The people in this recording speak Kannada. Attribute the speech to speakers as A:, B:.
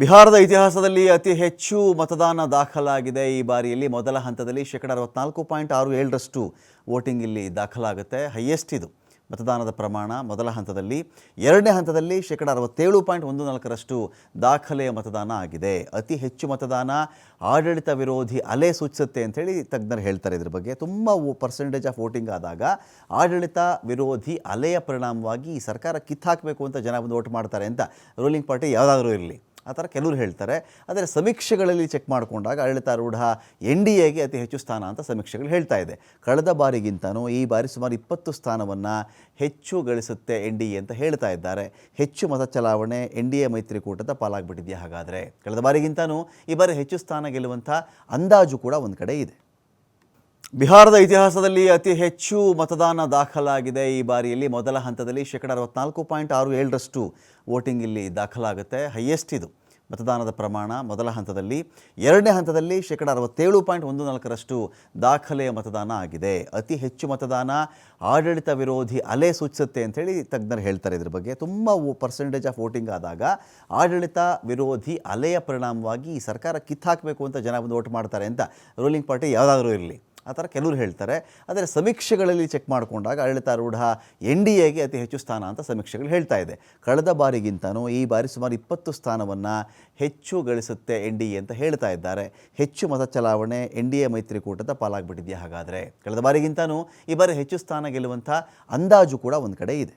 A: ಬಿಹಾರದ ಇತಿಹಾಸದಲ್ಲಿ ಅತಿ ಹೆಚ್ಚು ಮತದಾನ ದಾಖಲಾಗಿದೆ ಈ ಬಾರಿಯಲ್ಲಿ. ಮೊದಲ ಹಂತದಲ್ಲಿ ಶೇಕಡ ಅರವತ್ನಾಲ್ಕು ಪಾಯಿಂಟ್ ಆರು ಏಳರಷ್ಟು ವೋಟಿಂಗ್ ಇಲ್ಲಿ ದಾಖಲಾಗುತ್ತೆ. ಹೈಯೆಸ್ಟ್ ಇದು. ಮತದಾನದ ಪ್ರಮಾಣ ಮೊದಲ ಹಂತದಲ್ಲಿ. ಎರಡನೇ ಹಂತದಲ್ಲಿ ಶೇಕಡ ಅರವತ್ತೇಳು ಪಾಯಿಂಟ್ ಒಂದು ನಾಲ್ಕರಷ್ಟು ದಾಖಲೆಯ ಮತದಾನ ಆಗಿದೆ. ಅತಿ ಹೆಚ್ಚು ಮತದಾನ ಆಡಳಿತ ವಿರೋಧಿ ಅಲೆ ಸೂಚಿಸುತ್ತೆ ಅಂಥೇಳಿ ತಜ್ಞರು ಹೇಳ್ತಾರೆ ಇದ್ರ ಬಗ್ಗೆ. ತುಂಬ ಪರ್ಸೆಂಟೇಜ್ ಆಫ್ ವೋಟಿಂಗ್ ಆದಾಗ ಆಡಳಿತ ವಿರೋಧಿ ಅಲೆಯ ಪರಿಣಾಮವಾಗಿ ಸರ್ಕಾರ ಕಿತ್ತಾಕಬೇಕು ಅಂತ ಜನ ಬಂದು ವೋಟ್ ಮಾಡ್ತಾರೆ ಅಂತ ರೂಲಿಂಗ್ ಪಾರ್ಟಿ ಯಾವುದಾದ್ರೂ ಇರಲಿ. ಆ ಥರ ಕೆಲವರು ಹೇಳ್ತಾರೆ. ಆದರೆ ಸಮೀಕ್ಷೆಗಳಲ್ಲಿ ಚೆಕ್ ಮಾಡಿಕೊಂಡಾಗ ಆಡಳಿತಾರೂಢ ಎನ್ ಡಿ ಎಗೆ ಅತಿ ಹೆಚ್ಚು ಸ್ಥಾನ ಅಂತ ಸಮೀಕ್ಷೆಗಳು ಹೇಳ್ತಾ ಇದೆ. ಕಳೆದ ಬಾರಿಗಿಂತನೂ ಈ ಬಾರಿ ಸುಮಾರು ಇಪ್ಪತ್ತು ಸ್ಥಾನವನ್ನು ಹೆಚ್ಚು ಗಳಿಸುತ್ತೆ ಎನ್ ಡಿ ಎ ಅಂತ ಹೇಳ್ತಾ ಇದ್ದಾರೆ. ಹೆಚ್ಚು ಮತ ಚಲಾವಣೆ ಎನ್ ಡಿ ಎ ಮೈತ್ರಿಕೂಟದ ಪಾಲಾಗ್ಬಿಟ್ಟಿದೆಯಾ ಹಾಗಾದರೆ? ಕಳೆದ ಬಾರಿಗಿಂತನೂ ಈ ಬಾರಿ ಹೆಚ್ಚು ಸ್ಥಾನ ಗೆಲ್ಲುವಂಥ ಅಂದಾಜು ಕೂಡ ಒಂದು ಕಡೆ ಇದೆ. ಬಿಹಾರದ ಇತಿಹಾಸದಲ್ಲಿ ಅತಿ ಹೆಚ್ಚು ಮತದಾನ ದಾಖಲಾಗಿದೆ ಈ ಬಾರಿಯಲ್ಲಿ. ಮೊದಲ ಹಂತದಲ್ಲಿ ಶೇಕಡ ಅರವತ್ನಾಲ್ಕು ಪಾಯಿಂಟ್ ಆರು ಏಳರಷ್ಟು ವೋಟಿಂಗ್ ಇಲ್ಲಿ ದಾಖಲಾಗುತ್ತೆ. ಹೈಯೆಸ್ಟ್ ಇದು. ಮತದಾನದ ಪ್ರಮಾಣ ಮೊದಲ ಹಂತದಲ್ಲಿ. ಎರಡನೇ ಹಂತದಲ್ಲಿ ಶೇಕಡ ಅರವತ್ತೇಳು ಪಾಯಿಂಟ್ ಒಂದು ನಾಲ್ಕರಷ್ಟು ದಾಖಲೆಯ ಮತದಾನ ಆಗಿದೆ. ಅತಿ ಹೆಚ್ಚು ಮತದಾನ ಆಡಳಿತ ವಿರೋಧಿ ಅಲೆ ಸೂಚಿಸುತ್ತೆ ಅಂಥೇಳಿ ತಜ್ಞರು ಹೇಳ್ತಾರೆ ಇದ್ರ ಬಗ್ಗೆ. ತುಂಬ ಪರ್ಸೆಂಟೇಜ್ ಆಫ್ ವೋಟಿಂಗ್ ಆದಾಗ ಆಡಳಿತ ವಿರೋಧಿ ಅಲೆಯ ಪರಿಣಾಮವಾಗಿ ಈ ಸರ್ಕಾರ ಕಿತ್ತಾಕಬೇಕು ಅಂತ ಜನ ಬಂದು ವೋಟ್ ಮಾಡ್ತಾರೆ ಅಂತ ರೂಲಿಂಗ್ ಪಾರ್ಟಿ ಯಾವುದಾದ್ರೂ ಇರಲಿ. ಆ ಥರ ಕೆಲವರು ಹೇಳ್ತಾರೆ. ಆದರೆ ಸಮೀಕ್ಷೆಗಳಲ್ಲಿ ಚೆಕ್ ಮಾಡಿಕೊಂಡಾಗ ಆಡಳಿತಾರೂಢ ಎನ್ ಡಿ ಎಗೆ ಅತಿ ಹೆಚ್ಚು ಸ್ಥಾನ ಅಂತ ಸಮೀಕ್ಷೆಗಳು ಹೇಳ್ತಾ ಇದೆ. ಕಳೆದ ಬಾರಿಗಿಂತನೂ ಈ ಬಾರಿ ಸುಮಾರು ಇಪ್ಪತ್ತು ಸ್ಥಾನವನ್ನು ಹೆಚ್ಚು ಗಳಿಸುತ್ತೆ ಎನ್ ಡಿ ಎ ಅಂತ ಹೇಳ್ತಾ ಇದ್ದಾರೆ. ಹೆಚ್ಚು ಮತ ಚಲಾವಣೆ ಎನ್ ಡಿ ಎ ಮೈತ್ರಿಕೂಟದ ಪಾಲಾಗ್ಬಿಟ್ಟಿದೆಯಾ ಹಾಗಾದರೆ? ಕಳೆದ ಬಾರಿಗಿಂತನೂ ಈ ಬಾರಿ ಹೆಚ್ಚು ಸ್ಥಾನ ಗೆಲ್ಲುವಂಥ ಅಂದಾಜು ಕೂಡ ಒಂದು ಕಡೆ ಇದೆ.